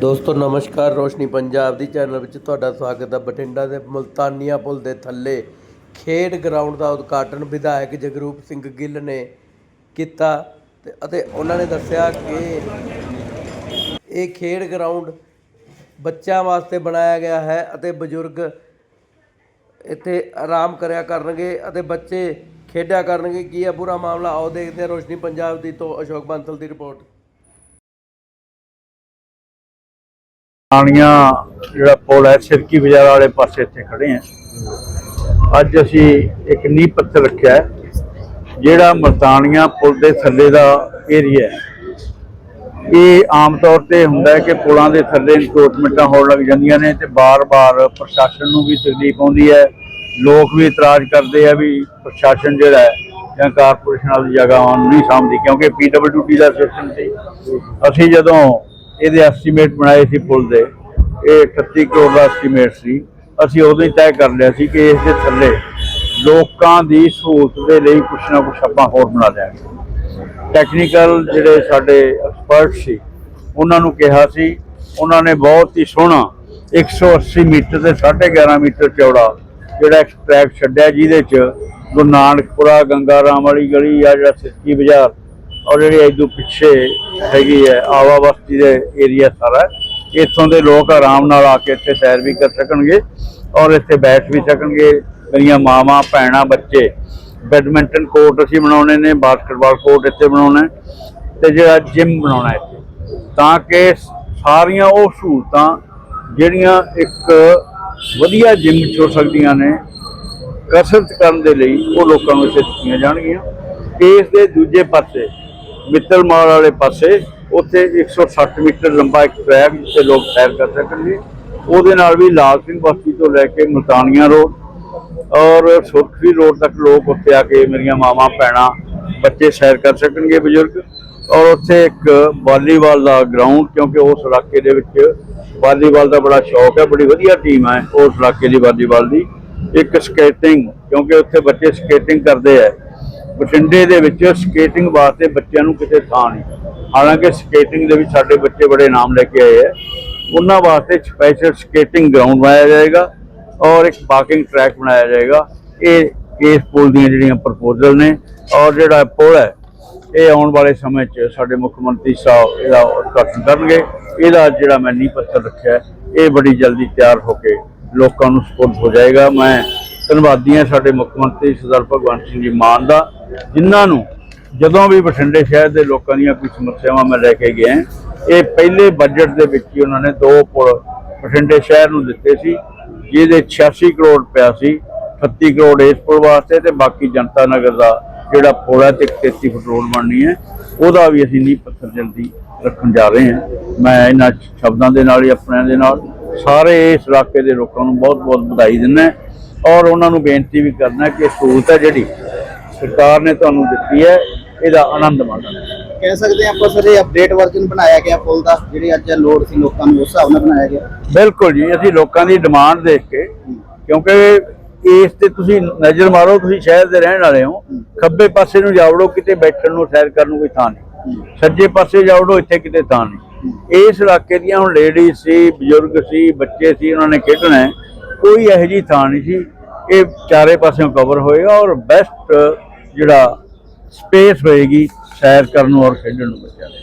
ਦੋਸਤੋ, ਨਮਸਕਾਰ। ਰੋਸ਼ਨੀ ਪੰਜਾਬ ਦੀ ਚੈਨਲ ਵਿੱਚ ਤੁਹਾਡਾ ਸਵਾਗਤ ਹੈ ਬਠਿੰਡਾ ਦੇ ਮੁਲਤਾਨੀਆ ਪੁਲ ਦੇ ਥੱਲੇ ਖੇਡ ਗਰਾਊਂਡ ਦਾ ਉਦਘਾਟਨ ਵਿਧਾਇਕ ਜਗਰੂਪ ਸਿੰਘ ਗਿੱਲ ਨੇ ਕੀਤਾ ਅਤੇ ਉਹਨਾਂ ਨੇ ਦੱਸਿਆ ਕਿ ਇਹ ਖੇਡ ਗਰਾਊਂਡ ਬੱਚਿਆਂ ਵਾਸਤੇ ਬਣਾਇਆ ਗਿਆ ਹੈ ਅਤੇ ਬਜ਼ੁਰਗ ਇੱਥੇ ਆਰਾਮ ਕਰਿਆ ਕਰਨਗੇ ਅਤੇ ਬੱਚੇ ਖੇਡਿਆ ਕਰਨਗੇ। ਕੀ ਹੈ ਪੂਰਾ ਮਾਮਲਾ? ਆਓ ਦੇਖਦੇ ਹਾਂ ਰੋਸ਼ਨੀ ਪੰਜਾਬ ਦੀ ਤੋਂ ਅਸ਼ੋਕ ਬੰਸਲ ਦੀ ਰਿਪੋਰਟ। ਆਣੀਆਂ ਜਿਹੜਾ ਪੁਲ ਹੈ, ਸਿਰਕੀ ਬਾਜ਼ਾਰ ਵਾਲੇ ਪਾਸੇ ਇੱਥੇ ਖੜੇ ਆ। ਅੱਜ ਅਸੀਂ ਇੱਕ ਨੀਂਹ ਪੱਥਰ ਰੱਖਿਆ ਹੈ, ਜਿਹੜਾ ਮਰਤਾਨੀਆਂ ਪੁਲ ਦੇ ਥੱਲੇ ਦਾ ਏਰੀਆ ਹੈ। ਇਹ ਆਮ ਤੌਰ ਤੇ ਹੁੰਦਾ ਹੈ ਕਿ ਪੁਲਾਂ ਦੇ ਥੱਲੇ ਇਨਕਰੋਚਮੈਂਟਾਂ ਹੋਣ ਲੱਗ ਜਾਂਦੀਆਂ ਨੇ ਤੇ ਬਾਰ-ਬਾਰ ਪ੍ਰਸ਼ਾਸਨ ਨੂੰ ਵੀ ਤਕਲੀਫ ਆਉਂਦੀ ਹੈ। ਲੋਕ ਵੀ ਇਤਰਾਜ਼ ਕਰਦੇ ਆ ਵੀ ਪ੍ਰਸ਼ਾਸਨ ਜਿਹੜਾ ਹੈ ਜਾਂ ਕਾਰਪੋਰੇਸ਼ਨ ਵਾਲੀ ਜਗ੍ਹਾਵਾਂ ਨੂੰ ਨਹੀਂ ਸਾਂਭਦੀ, ਕਿਉਂਕਿ ਪੀਡਬਲਯੂਡੀ ਦਾ ਸਿਸਟਮ ਸੀ। ਅਸੀਂ ਜਦੋਂ ਇਹਦੇ ਐਸਟੀਮੇਟ ਬਣਾਏ ਸੀ ਪੁਲ ਦੇ। ਇਹ 38 ਕਰੋੜ ਦਾ ਐਸਟੀਮੇਟ ਸੀ। ਅਸੀਂ ਉਦੋਂ ਹੀ ਤੈਅ ਕਰ ਲਿਆ ਸੀ ਕਿ ਇਸ ਦੇ ਥੱਲੇ ਲੋਕਾਂ ਦੀ ਸਹੂਲਤ ਦੇ ਲਈ ਕੁਛ ਨਾ ਕੁਛ ਆਪਾਂ ਹੋਰ ਬਣਾ ਦਿਆਂਗੇ। ਟੈਕਨੀਕਲ ਜਿਹੜੇ ਸਾਡੇ ਐਕਸਪਰਟ ਸੀ, ਉਹਨਾਂ ਨੂੰ ਕਿਹਾ ਸੀ, ਉਹਨਾਂ ਨੇ ਬਹੁਤ ਹੀ ਸੋਹਣਾ 180 ਮੀਟਰ ਤੇ 11.5 ਮੀਟਰ ਚੌੜਾ ਜਿਹੜਾ ਇੱਕ ਟਰੈਕ ਛੱਡਿਆ ਜਿਹਦੇ ਚ ਗੁਰੂ ਨਾਨਕਪੁਰਾ, ਗੰਗਾ ਰਾਮ ਵਾਲੀ ਗਲੀ ਆ ਜਿਹੜਾ ਸਿੱਕੀ ਬਾਜ਼ਾਰ ਔਰ ਜਿਹੜੀ ਇਦੋਂ ਪਿੱਛੇ ਹੈਗੀ ਹੈ ਆਵਾ ਬਸਤੀ ਦੇ ਏਰੀਆ ਸਾਰਾ ਇੱਥੋਂ ਦੇ ਲੋਕ ਆਰਾਮ ਨਾਲ ਆ ਕੇ ਇੱਥੇ ਸੈਰ ਵੀ ਕਰ ਸਕਣਗੇ ਔਰ ਇੱਥੇ ਬੈਠ ਵੀ ਸਕਣਗੇ। ਮੇਰੀਆਂ ਮਾਵਾਂ, ਭੈਣਾਂ, ਬੱਚੇ ਬੈਡਮਿੰਟਨ ਕੋਰਟ ਅਸੀਂ ਬਣਾਉਣੇ ਨੇ ਬਾਸਕਟਬਾਲ ਕੋਰਟ ਇੱਥੇ ਬਣਾਉਣਾ ਹੈ ਤੇ ਜਿਹੜਾ ਜਿਮ ਬਣਾਉਣਾ ਇੱਥੇ। ਤਾਂ ਕਿ ਸਾਰੀਆਂ ਉਹ ਸਹੂਲਤਾਂ ਜਿਹੜੀਆਂ ਇੱਕ ਵਧੀਆ ਜਿਮ ਚ ਹੋ ਸਕਦੀਆਂ ਨੇ, ਕਸਰਤ ਕਰਨ ਦੇ ਲਈ ਉਹ ਲੋਕਾਂ ਨੂੰ ਇੱਥੇ ਦਿੱਤੀਆਂ ਜਾਣਗੀਆਂ। ਇਸ ਦੇ ਦੂਜੇ ਪਾਸੇ ਮਿੱਤਲ ਮਾਲ ਵਾਲੇ ਪਾਸੇ ਉੱਥੇ 160 ਮੀਟਰ ਲੰਬਾ ਇੱਕ ਟਰੈਕ ਜਿੱਥੇ ਲੋਕ ਸੈਰ ਕਰ ਸਕਣਗੇ ਉਹਦੇ ਨਾਲ ਵੀ ਲਾਲ ਸਿੰਘ ਬਸਤੀ ਤੋਂ ਲੈ ਕੇ ਮਲਤਾਨੀਆਂ ਰੋਡ ਔਰ ਸੁਰਖੀ ਰੋਡ ਤੱਕ ਲੋਕ ਉੱਥੇ ਆ ਕੇ ਮੇਰੀਆਂ ਮਾਵਾਂ, ਭੈਣਾਂ, ਬੱਚੇ ਸੈਰ ਕਰ ਸਕਣਗੇ ਬਜ਼ੁਰਗ। ਔਰ ਉੱਥੇ ਇੱਕ ਵਾਲੀਬਾਲ ਦਾ ਗਰਾਊਂਡ, ਕਿਉਂਕਿ ਉਸ ਇਲਾਕੇ ਦੇ ਵਿੱਚ ਵਾਲੀਬਾਲ ਦਾ ਬੜਾ ਸ਼ੌਕ ਹੈ, ਬੜੀ ਵਧੀਆ ਟੀਮ ਹੈ ਉਸ ਇਲਾਕੇ ਦੀ ਵਾਲੀਬਾਲ ਦੀ। ਇੱਕ ਸਕੇਟਿੰਗ, ਕਿਉਂਕਿ ਉੱਥੇ ਬੱਚੇ ਸਕੇਟਿੰਗ ਕਰਦੇ ਆ ਬਠਿੰਡੇ ਦੇ ਵਿੱਚ ਸਕੇਟਿੰਗ ਵਾਸਤੇ ਬੱਚਿਆਂ ਨੂੰ ਕਿਤੇ ਥਾਂ ਨਹੀਂ। ਹਾਲਾਂਕਿ ਸਕੇਟਿੰਗ ਦੇ ਵਿੱਚ ਸਾਡੇ ਬੱਚੇ ਬੜੇ ਨਾਮ ਲੈ ਕੇ ਆਏ ਆ। ਉਹਨਾਂ ਵਾਸਤੇ ਸਪੈਸ਼ਲ ਸਕੇਟਿੰਗ ਗਰਾਊਂਡ ਬਣਾਇਆ ਜਾਏਗਾ ਔਰ ਇੱਕ ਪਾਰਕਿੰਗ ਟਰੈਕ ਬਣਾਇਆ ਜਾਏਗਾ। ਇਹ ਇਸ ਪੁਲ ਦੀਆਂ ਜਿਹੜੀਆਂ ਪ੍ਰਪੋਜ਼ਲ ਨੇ ਔਰ ਜਿਹੜਾ ਪੁਲ ਹੈ, ਇਹ ਆਉਣ ਵਾਲੇ ਸਮੇਂ 'ਚ ਸਾਡੇ ਮੁੱਖ ਮੰਤਰੀ ਸਾਹਿਬ ਇਹਦਾ ਉਦਘਾਟਨ ਕਰਨਗੇ। ਇਹਦਾ ਜਿਹੜਾ ਮੈਂ ਨੀਂਹ ਪੱਥਰ ਰੱਖਿਆ, ਇਹ ਬੜੀ ਜਲਦੀ ਤਿਆਰ ਹੋ ਕੇ ਲੋਕਾਂ ਨੂੰ ਸਪੁਰਦ ਹੋ ਜਾਏਗਾ। ਮੈਂ ਧੰਨਵਾਦੀ ਹਾਂ ਸਾਡੇ ਮੁੱਖ ਮੰਤਰੀ ਸਰਦਾਰ ਭਗਵੰਤ ਸਿੰਘ ਜੀ ਮਾਨ ਦਾ, ਜਿਨ੍ਹਾਂ ਨੂੰ ਜਦੋਂ ਵੀ ਬਠਿੰਡੇ ਸ਼ਹਿਰ ਦੇ ਲੋਕਾਂ ਦੀਆਂ ਕੋਈ ਸਮੱਸਿਆਵਾਂ ਮੈਂ ਲੈ ਕੇ ਗਿਆ, ਇਹ ਪਹਿਲੇ ਬਜਟ ਦੇ ਵਿੱਚ ਹੀ ਉਹਨਾਂ ਨੇ ਦੋ ਪੁਲ ਬਠਿੰਡੇ ਸ਼ਹਿਰ ਨੂੰ ਦਿੱਤੇ ਸੀ, ਜਿਹਦੇ 86 ਕਰੋੜ ਰੁਪਇਆ ਸੀ 38 ਕਰੋੜ ਇਸ ਪੁਲ ਵਾਸਤੇ ਤੇ ਬਾਕੀ ਜਨਤਾ ਨਗਰ ਦਾ ਜਿਹੜਾ ਪੁਲ ਹੈ ਤੇ 33 ਫੁੱਟ ਰੋਡ ਬਣਨੀ ਹੈ, ਉਹਦਾ ਵੀ ਅਸੀਂ ਨੀਂਹ ਪੱਥਰ ਜਲਦੀ ਰੱਖਣ ਜਾ ਰਹੇ ਹਾਂ। ਮੈਂ ਇਹਨਾਂ ਸ਼ਬਦਾਂ ਦੇ ਨਾਲ ਹੀ, ਆਪਣਿਆਂ ਦੇ ਨਾਲ ਸਾਰੇ ਇਸ ਇਲਾਕੇ ਦੇ ਲੋਕਾਂ ਨੂੰ ਬਹੁਤ-ਬਹੁਤ ਵਧਾਈ ਦਿੰਦਾ ਔਰ ਉਹਨਾਂ ਨੂੰ ਬੇਨਤੀ ਵੀ ਕਰਨਾ ਕਿ ਸਹੂਲਤ ਹੈ ਜਿਹੜੀ ਸਰਕਾਰ ਨੇ ਤੁਹਾਨੂੰ ਦਿੱਤੀ ਹੈ ਇਹਦਾ ਆਨੰਦ ਮਾਣੋ ਕਹਿ ਸਕਦੇ ਆਪਾਂ ਸਰ ਇਹ ਅਪਡੇਟ ਵਰਜ਼ਨ ਬਣਾਇਆ ਗਿਆ ਪੁਲ ਦਾ ਜਿਹੜੀ ਅੱਜ ਲੋਡ ਸੀ ਲੋਕਾਂ ਨੂੰ ਉਸ ਹਿਸਾਬ ਨਾਲ ਬਣਾਇਆ ਗਿਆ। ਬਿਲਕੁਲ ਜੀ ਅਸੀਂ ਲੋਕਾਂ ਦੀ ਡਿਮਾਂਡ ਦੇਖ ਕੇ ਕਿਉਂਕਿ ਇਸ ਤੇ ਤੁਸੀਂ ਨਜ਼ਰ ਮਾਰੋ ਤੁਸੀਂ ਸ਼ਹਿਰ ਦੇ ਰਹਿਣ ਵਾਲੇ ਹੋ ਖੱਬੇ ਪਾਸੇ ਨੂੰ ਜਾਵੜੋ ਕਿਤੇ ਬੈਠਣ ਨੂੰ ਸੈਰ ਕਰਨ ਨੂੰ ਕੋਈ ਥਾਂ ਨਹੀਂ। ਸੱਜੇ ਪਾਸੇ ਜਾਵੜੋ ਇੱਥੇ ਕਿਤੇ ਥਾਂ ਨਹੀਂ। ਇਸ ਇਲਾਕੇ ਦੀਆਂ ਹੁਣ ਲੇਡੀਜ਼ ਸੀ ਬਜ਼ੁਰਗ ਸੀ ਬੱਚੇ ਸੀ ਉਹਨਾਂ ਨੇ ਖੇਡਣਾ ਹੈ। ਕੋਈ ਇਹੋ ਜਿਹੀ ਥਾਂ ਨਹੀਂ ਸੀ। ਇਹ ਚਾਰੇ ਪਾਸਿਓਂ ਕਵਰ ਹੋਏਗਾ ਔਰ ਬੈਸਟ ਜਿਹੜਾ ਸਪੇਸ ਹੋਏਗੀ ਸੈਰ ਕਰਨ ਨੂੰ ਔਰ ਖੇਡਣ ਨੂੰ ਬੱਚਿਆਂ ਲਈ।